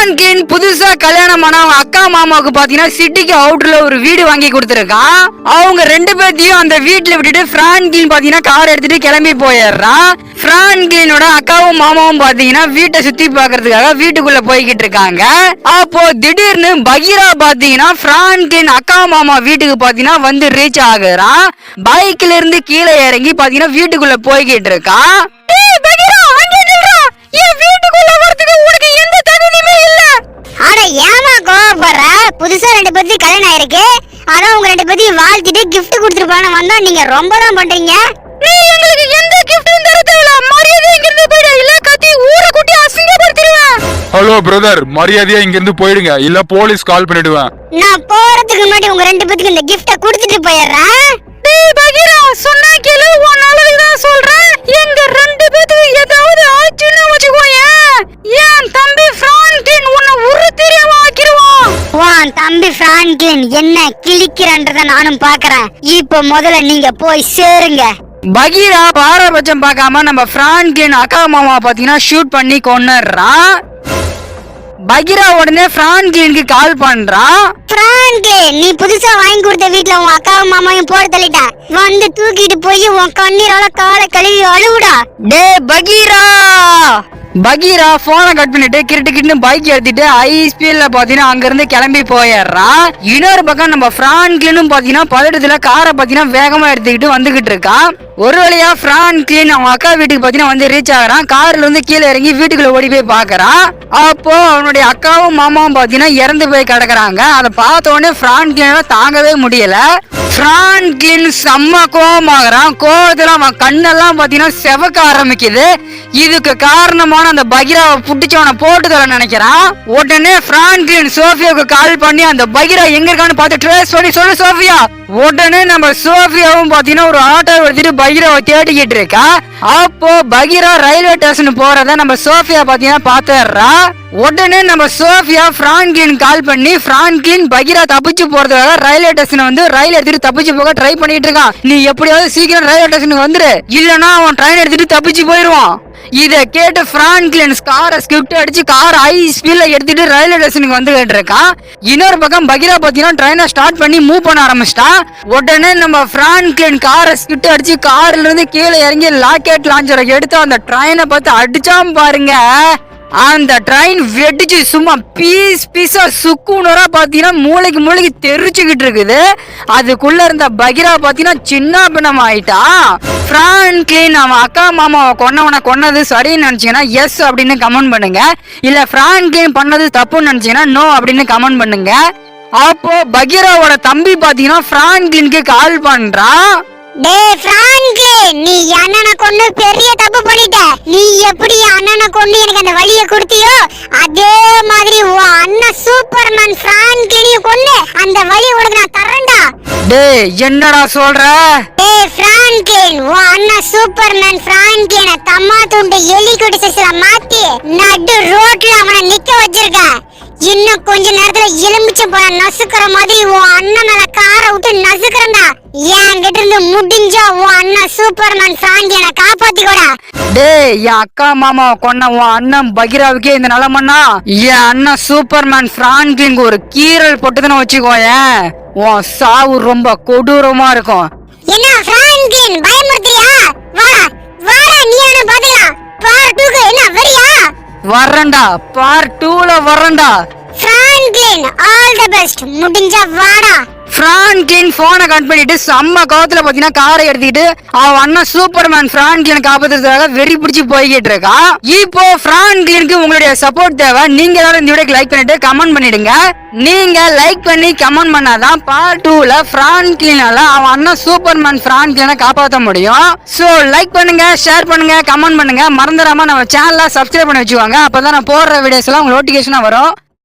பிரான்கின் புதுசா கல்யாணம் ஆன அவங்க அக்கா மாமாவுக்கு பாத்தீங்கன்னா சிட்டிக்கு அவுட்டர்ல ஒரு வீடு வாங்கி கொடுத்துருக்கான் அவங்க ரெண்டு பேர்த்தையும் அந்த வீட்டுல விட்டுட்டு பிரான்கின் பாத்தீங்கன்னா கார் எடுத்துட்டு கிளம்பி போயிடுறான் பிரான்கினோட அக்காவும் மாமாவும் பாத்தீங்கன்னா வீட்டை சுத்தி பாக்குறதுக்காக வீட்டுக்குள்ள போய்கிட்டு இருக்காங்க. அப்போ திடீர்னு பகீரா பாத்தீங்கன்னா பிரான்கின் அக்கா மாமா வீட்டுக்கு பாத்தீங்கன்னா வந்து ரீச் ஆகுறான் பைக்ல இருந்து கீழே இறங்கி பாத்தீங்கன்னா வீட்டுக்குள்ள போய்கிட்டு இருக்கான் அட ஏமா கோவப்படுற? புதுசா ரெண்டு பேர்த்தையும் கல்யாணம் ஆயிருக்கு. அதான் உங்க ரெண்டு பேர்த்தையும் வாழ்த்திட்டு gift கொடுத்துருப்பான்னு வந்தா நீங்க ரொம்ப தான் பண்றீங்க. நீ எங்களுக்கு எந்த கிஃப்டும் தர தேவையில்ல. மரியாதை இங்கிருந்து போயிடு. இல்ல கத்தி ஊரை குட்டி அசிங்கப்படுத்திடுவேன். ஹலோ பிரதர் மரியாதையா இங்க இருந்து போயிடுங்க. இல்ல போலீஸ் கால் பண்ணிடுவேன். நான் போறதுக்கு முன்னாடி உங்க ரெண்டு பேத்துக்கு இந்த கிஃப்ட கொடுத்துட்டு போயிடுறேன் டேய் பகீரா சொன்னா கேளு உன் நல்லதுக்கு தான் சொல்றேன் எங்க ரெண்டு பேத்துக்கு ஏதாவது ஆச்சுன்னு வச்சுக்கோயேன் என் தம்பி பிரான்கின் உன்னை உரு தெரியாம ஆக்கிடுவான் உன் தம்பி பிரான்க்லின் என்ன கிழிக்கிறன்றத நானும் பாக்குறேன் இப்போ முதல்ல நீங்க போய் சேருங்க. பகீரா பாரபட்சம் பார்க்காம நம்ம பிரான்கின் அக்கா மாமா பாத்தீங்கன்னா ஷூட் பண்ணி கொன்னுடுறான் பகீரா உடனே பிரான்கினுக்கு கால் பண்றான் பிரான்க்லின் நீ புதுசா வாங்கி கொடுத்த வீட்ல உன் அக்காவும் மாமாவையும் போட தள்ளிட்டேன் வந்து தூக்கிட்டு போய் உன் கண்ணீரால காலை கழுவி அழுவுடா. டே பகீரா! பகீரா போனை கட் பண்ணிட்டு கிரிட்டு கிட்டு பைக் எடுத்துட்டு ஹை ஸ்பீட்ல பாத்தீங்கன்னா அங்க இருந்து கிளம்பி போயிடுறான் இன்னொரு பக்கம் நம்ம பிரான்க்லினும் பாத்தீங்கன்னா பதட்டத்துல காரை பாத்தீங்கன்னா வேகமா எடுத்துக்கிட்டு வந்துகிட்டு இருக்கான் ஒரு வழியா பிரான்க்லின் அவன் அக்கா வீட்டுக்கு பாத்தீங்கன்னா வந்து ரீச் ஆகுறான். கார்ல இருந்து கீழே இறங்கி வீட்டுக்குள்ள ஓடி போய் பாக்குறான். அப்போ அவனுடைய அக்காவும் மாமாவும் பாத்தீங்கன்னா இறந்து போய் கிடக்குறாங்க. அதை பார்த்த உடனே பிரான்க்லினால தாங்கவே முடியல. பிரான்கின் செம்ம கோபமாகறான். கோபத்தில் அவன் கண்ணெல்லாம் பாத்தீங்கன்னா செவக்க ஆரம்பிக்குது. இதுக்கு காரணமான அந்த பகிராவை புடிச்சு அவனை போட்டு தர நினைக்கிறான். உடனே பிரான்கின் சோஃபியாவுக்கு கால் பண்ணி அந்த பகிரா எங்க இருக்கான்னு பார்த்து ட்ரேஸ் பண்ணி சொல்லு சோஃபியா. உடனே நம்ம சோஃபியாவும் பாத்தீங்கன்னா ஒரு ஆட்டோ எடுத்துட்டு பகிராவை தேடிக்கிட்டு இருக்கா. அப்போ பகிரா ரயில்வே ஸ்டேஷன் போறத நம்ம சோஃபியா பாத்தீங்கன்னா பாத்துறா உடனே நம்ம சோஃபியா பிரான்கின் கால் பண்ணி பிரான்கின் பகிரா தப்பிச்சு போறதுக்காக ரயில்வே ஸ்டேஷன் வந்து ரயில் எடுத்துட்டு தப்பிச்சு போக ட்ரை பண்ணிட்டு இருக்கான். நீ எப்படியாவது சீக்கிரம் ரயில்வே ஸ்டேஷனுக்கு வந்துரு. இல்லனா அவன் ட்ரெயின் எடுத்துட்டு தப்பிச்சு போயிருவான் இதை கேட்டு பிரான்க்லின் காரை ஸ்கிப்ட் அடிச்சு கார் ஹை ஸ்பீட்ல எடுத்துட்டு ரயில்வே ஸ்டேஷனுக்கு வந்துகிட்டு இருக்கான் இன்னொரு பக்கம் பகிரா பாத்தீங்கன்னா ட்ரெயினை ஸ்டார்ட் பண்ணி மூவ் பண்ண ஆரம்பிச்சிட்டா. உடனே நம்ம பிரான்க்லின் காரை ஸ்கிப்ட் அடிச்சு கார்ல இருந்து கீழே இறங்கி லாக்கெட் லாஞ்சரை எடுத்து அந்த ட்ரெயினை பார்த்து அடிச்சாம் பாருங்க. அந்த ட்ரெயின் வெடிச்சு சும்மா பீஸ் பீஸா சுக்குனரா பாத்தீங்கன்னா மூளைக்கு மூளைக்கு தெரிச்சுக்கிட்டு இருக்குது. அதுக்குள்ள இருந்த பகிரா பாத்தீங்கன்னா சின்ன பின்னம் ஆயிட்டா பிரான்க்லின் அவன் அக்கா மாமாவை கொன்னவனை கொன்னது சரின்னு நினச்சிங்கன்னா எஸ் அப்படின்னு கமெண்ட் பண்ணுங்க. இல்லை பிரான்க்லின் பண்ணது தப்புன்னு நினச்சிங்கன்னா நோ அப்படின்னு கமெண்ட் பண்ணுங்க. அப்போ பகீராவோட தம்பி பாத்தீங்கன்னா பிரான்க்லினுக்கு கால் பண்றான் டே பிரான்க்லின் நீ அண்ணனை கொண்டு பெரிய தப்பு பண்ணிட்ட. நீ எப்படி அண்ணனை கொண்டு எனக்கு அந்த வழியை கொடுத்தியோ அதே மாதிரி உன் அண்ணன் சூப்பர்மேன் பிரான்க்லினையும் கொண்டு அந்த வழி உனக்கு டேய் என்னடா சொல்ற? டேய் பிரான்க்லின் உன் அண்ணன் சூப்பர்மேன் பிரான்க்லினை தம்மா துண்டு எலி குடிசைல மாத்தி. நடு ரோட்ல அவனை நிக்க வச்சிருக்கேன். இன்னும் கொஞ்ச நேரத்துல எலும்பிச்சம் போல நசுக்கிற மாதிரி உன் அண்ணன் மேல காரை விட்டு நசுக்கிறேன்டா. என்கிட்ட இருந்து முடிஞ்சா உன் அண்ணன் சூப்பர்மேன் பிரான்க்லினை காப்பாத்திக்கோடா. டேய் என் அக்கா மாமாவை கொன்ன உன் அண்ணன் பகிராவுக்கே இந்த நிலமன்னா என் அண்ணன் சூப்பர்மேன் பிரான்க்லினுக்கு ஒரு கீரல் போட்டுதுன்னு வச்சுக்கோயேன். உன் சாவு ரொம்ப கொடூரமா இருக்கும். என்ன பிரான்க்லின் பயமுறுத்துறியா? வாடா வாடா நீ என்ன பாத்துக்கலாம் பார் டூக்கு என்ன வரியா? வரேன்டா பார்ட் டூல வரேன்டா பிரான்க்லின் ஆல் தி பெஸ்ட். முடிஞ்சா வாடா. பிரான்க்லின் போனை கட் பண்ணிட்டு செம்ம கோவத்துல பாத்தீங்கன்னா காரை எடுத்துக்கிட்டு அவன் அண்ணன் சூப்பர்மேன் பிரான்க்லின் காப்பாத்துறதுக்காக வெறி பிடிச்சி போய்கிட்டு இருக்கான் இப்போ பிரான்க்லினுக்கு உங்களுடைய சப்போர்ட் தேவை. நீங்க எல்லாரும் இந்த வீடியோக்கு லைக் பண்ணிட்டு கமெண்ட் பண்ணிடுங்க. நீங்க லைக் பண்ணி கமெண்ட் பண்ணாதான் பார்ட் டூல பிரான்க்லினால அவன் அண்ணன் சூப்பர்மேன் பிரான்க்லினை காப்பாற்ற முடியும். சோ லைக் பண்ணுங்க ஷேர் பண்ணுங்க கமெண்ட் பண்ணுங்க. மறந்துடாம நம்ம சேனலை சப்ஸ்கிரைப் பண்ணி வச்சுக்கோங்க. அப்பதான் நான் போடுற வீடியோஸ் எல்லாம் உங்களுக்கு நோட்டிபிகேஷனா வரும்.